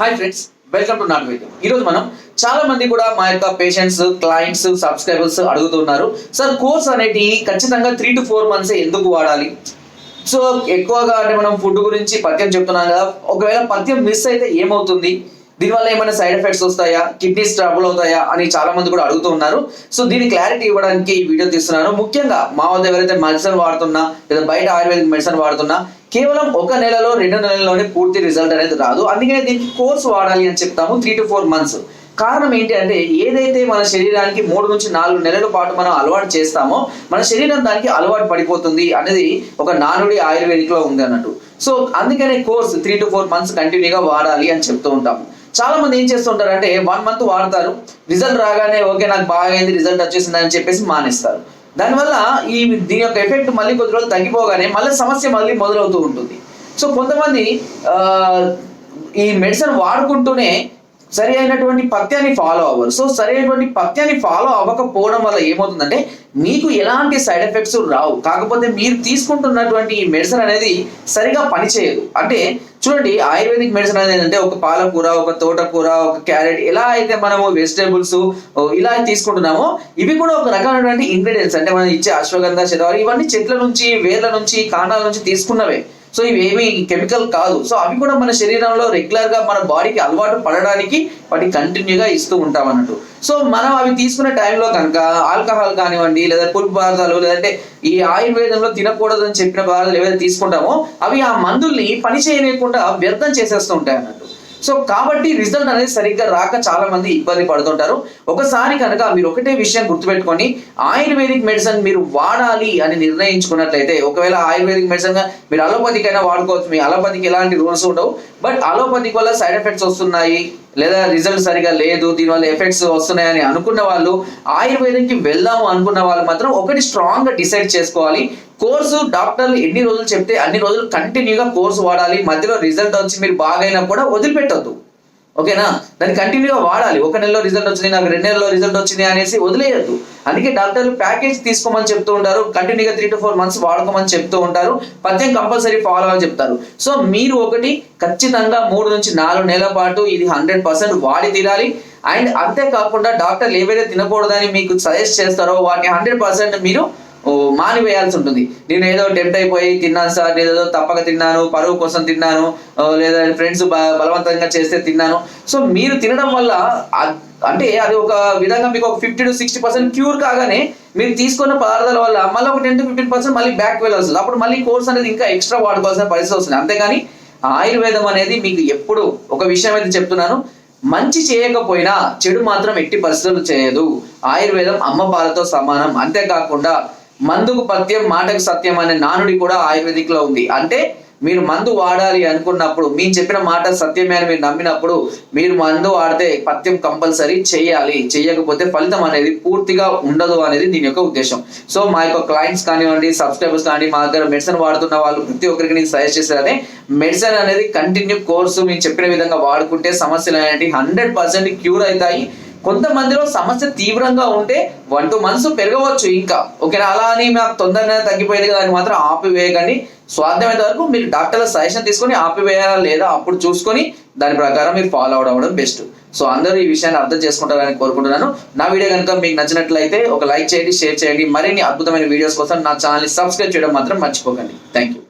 Hi friends welcome to నాట్ వైద్యం ఈరోజు మనం చాలా మంది కూడా మా యొక్క పేషెంట్స్ క్లయింట్స్ సబ్స్క్రైబర్స్ అడుగుతున్నారు. సార్ కోర్స్ అనేటి ఖచ్చితంగా త్రీ టు ఫోర్ మంత్స్ ఎందుకు వాడాలి? సో ఎక్కువగా అంటే మనం ఫుడ్ గురించి పథ్యం చెప్తున్నాం కదా. ఒకవేళ పథ్యం మిస్ అయితే ఏమవుతుంది? దీనివల్ల ఏమైనా సైడ్ ఎఫెక్ట్స్ వస్తాయా? కిడ్నీస్ ట్రబుల్ అవుతాయా? అని చాలా మంది కూడా అడుగుతూ ఉన్నారు. సో దీని క్లారిటీ ఇవ్వడానికి ఈ వీడియో తీస్తున్నాను. ముఖ్యంగా మా వద్ద ఎవరైతే మెడిసిన్ వాడుతున్నా లేదా బయట ఆయుర్వేదిక్ మెడిసిన్ వాడుతున్నా కేవలం ఒక నెలలో రెండు నెలల్లోనే పూర్తి రిజల్ట్ అనేది రాదు. అందుకనే దీనికి కోర్స్ వాడాలి అని చెప్తాము త్రీ టు ఫోర్ మంత్స్ కారణం ఏంటి అంటే ఏదైతే మన శరీరానికి మూడు నుంచి నాలుగు నెలల పాటు మనం అలవాటు చేస్తామో మన శరీరం దానికి అలవాటు పడిపోతుంది అనేది ఒక నానుడి ఆయుర్వేదిక్లో ఉంది అన్నట్టు. సో అందుకనే course three to four months కంటిన్యూగా వాడాలి అని చెప్తూ ఉంటాము చాలా మంది ఏం చేస్తుంటారు అంటే వన్ మంత్ వాడతారు రిజల్ట్ రాగానే ఓకే నాకు బాగా అయింది రిజల్ట్ వచ్చేసింది అని చెప్పేసి మానేస్తారు. దానివల్ల ఈ దీని యొక్క ఎఫెక్ట్ మళ్ళీ కొద్ది రోజులు తగ్గిపోగానే మళ్ళీ సమస్య మళ్ళీ మొదలవుతూ ఉంటుంది. సో కొంతమంది ఆ, ఈ మెడిసిన్ వాడుకుంటూనే సరి అయినటువంటి పత్యాన్ని ఫాలో అవ్వరు. సో సరి అయినటువంటి పత్యాన్ని ఫాలో అవ్వకపోవడం వల్ల ఏమవుతుందంటే మీకు ఎలాంటి సైడ్ ఎఫెక్ట్స్ రావు. కాకపోతే మీరు తీసుకుంటున్నటువంటి ఈ మెడిసిన్ అనేది సరిగా పనిచేయదు. అంటే చూడండి ఆయుర్వేదిక్ మెడిసిన్ అనేది ఏంటంటే ఒక పాలకూర ఒక తోటకూర ఒక క్యారెట్ ఎలా అయితే మనము వెజిటేబుల్స్ ఇలా తీసుకుంటున్నామో ఇవి కూడా ఒక రకమైనటువంటి ఇంగ్రీడియంట్స్ అంటే మనం ఇచ్చే అశ్వగంధ శతవారి ఇవన్నీ చెట్ల నుంచి వేర్ల నుంచి కాండాల నుంచి తీసుకున్నవే. సో ఇవేమి కెమికల్ కాదు. సో అవి కూడా మన శరీరంలో రెగ్యులర్గా మన బాడీకి అలవాటు పడడానికి వాటి కంటిన్యూగా ఇస్తూ ఉంటాం అన్నట్టు. సో మనం అవి తీసుకునే టైంలో కనుక ఆల్కహాల్ కానివ్వండి లేదా పులుపు పదార్థాలు లేదంటే ఈ ఆయుర్వేదంలో తినకూడదు అని చెప్పిన పదార్థాలు ఏవైతే తీసుకుంటామో అవి ఆ మందుల్ని పని చేయలేకుండా వ్యర్థం చేసేస్తూ ఉంటాయి అన్నట్టు. సో కాబట్టి రిజల్ట్ అనేది సరిగ్గా రాక చాలా మంది ఇబ్బంది పడుతుంటారు. ఒకసారి కనుక మీరు ఒకటే విషయం గుర్తుపెట్టుకొని ఆయుర్వేదిక్ మెడిసిన్ మీరు వాడాలి అని నిర్ణయించుకున్నట్లయితే ఒకవేళ ఆయుర్వేదిక్ మెడిసిన్గా మీరు అలోపతిక్ అయినా వాడుకోవచ్చు మీ అలోపతికి ఎలాంటి రూల్స్ ఉండవు. బట్ అలోపతిక్ వల్ల సైడ్ ఎఫెక్ట్స్ వస్తున్నాయి లేదా రిజల్ట్ సరిగా లేదు దీనివల్ల ఎఫెక్ట్స్ వస్తున్నాయని అనుకున్న వాళ్ళు ఆయుర్వేదంకి వెళ్దాము అనుకున్న వాళ్ళు మాత్రం ఒకటి స్ట్రాంగ్గా డిసైడ్ చేసుకోవాలి. కోర్సు డాక్టర్లు ఎన్ని రోజులు చెప్తే అన్ని రోజులు కంటిన్యూగా కోర్సు వాడాలి మధ్యలో రిజల్ట్ వచ్చి మీరు బాగైనా కూడా వదిలిపెట్టొద్దు. ఓకేనా? దాన్ని కంటిన్యూగా వాడాలి. ఒక నెలలో రిజల్ట్ వచ్చింది నాకు రెండు నెలలో రిజల్ట్ వచ్చింది అనేసి వదిలేయద్దు. అందుకే డాక్టర్లు ప్యాకేజ్ తీసుకోమని చెప్తూ ఉంటారు కంటిన్యూగా త్రీ టు ఫోర్ మంత్స్ వాడుకోమని చెప్తూ ఉంటారు పద్యం కంపల్సరీ ఫాలో అని చెప్తారు. సో మీరు ఒకటి ఖచ్చితంగా మూడు నుంచి నాలుగు నెలల పాటు ఇది హండ్రెడ్ పర్సెంట్ వాడి తీరాలి. అండ్ అంతేకాకుండా డాక్టర్లు ఏవైతే తినకూడదని మీకు సజెస్ట్ చేస్తారో వాటిని హండ్రెడ్ పర్సెంట్ మీరు మానివేయాల్సి ఉంటుంది. నేను ఏదో టెంప్ట్ అయిపోయి తిన్నాను సార్ నేను ఏదో తప్పక తిన్నాను పరువు కోసం తిన్నాను లేదా ఫ్రెండ్స్ బలవంతంగా చేస్తే తిన్నాను. సో మీరు తినడం వల్ల అంటే అది ఒక విధంగా మీకు ఒక fifty to sixty percent cure కాగానే మీరు తీసుకున్న పదార్థాల వల్ల మళ్ళీ ఒక టెన్ టు ఫిఫ్టీన్ పర్సెంట్ మళ్ళీ బ్యాక్ వెళ్ళాల్సి వస్తుంది అప్పుడు మళ్ళీ కోర్స్ అనేది ఇంకా ఎక్స్ట్రా వాడుకోవాల్సిన పరిస్థితి వస్తుంది. అంతేగాని ఆయుర్వేదం అనేది మీకు ఎప్పుడు ఒక విషయం అయితే చెప్తున్నాను. మంచి చేయకపోయినా చెడు మాత్రం ఎట్టి పరిస్థితులు చేయదు. ఆయుర్వేదం అమ్మ పాలతో సమానం. అంతేకాకుండా మందుకు పత్యం మాటకు సత్యం అనే నానుడి కూడా ఆయుర్వేదిక్లో ఉంది. అంటే మీరు మందు వాడాలి అనుకున్నప్పుడు మీరు చెప్పిన మాట సత్యమే అని మీరు నమ్మినప్పుడు మీరు మందు వాడితే పథ్యం కంపల్సరీ చేయాలి. చేయకపోతే ఫలితం అనేది పూర్తిగా ఉండదు అనేది దీని యొక్క ఉద్దేశం. సో మా యొక్క క్లయింట్స్ కానివ్వండి సబ్స్క్రైబర్స్ కానీ మా దగ్గర మెడిసిన్ వాడుతున్న వాళ్ళు ప్రతి ఒక్కరికి నేను సజెస్ట్ చేసేది మెడిసిన్ అనేది కంటిన్యూ కోర్సు మీరు చెప్పిన విధంగా వాడుకుంటే సమస్యలు అనేవి హండ్రెడ్ పర్సెంట్ క్యూర్ అవుతాయి. కొంతమందిలో సమస్య తీవ్రంగా ఉంటే వన్ టూ మంత్స్ పెరగవచ్చు ఇంకా. ఓకేనా? అలా అని మాకు తొందరగా తగ్గిపోయేది కదా అని మాత్రం ఆపివేయకండి. స్వాధ్యమైనంత వరకు మీరు డాక్టర్ల సజెషన్ తీసుకొని ఆపివేయాలా లేదా అప్పుడు చూసుకొని దాని ప్రకారం మీరు ఫాలో అవడం బెస్ట్. సో అందరూ ఈ విషయాన్ని అర్థం చేసుకుంటారని కోరుకుంటున్నాను. నా వీడియో కనుక మీకు నచ్చినట్లయితే ఒక లైక్ చేయండి షేర్ చేయండి. మరిన్ని అద్భుతమైన వీడియోస్ కోసం నా ఛానల్ని సబ్స్క్రైబ్ చేయడం మాత్రం మర్చిపోకండి. Thank you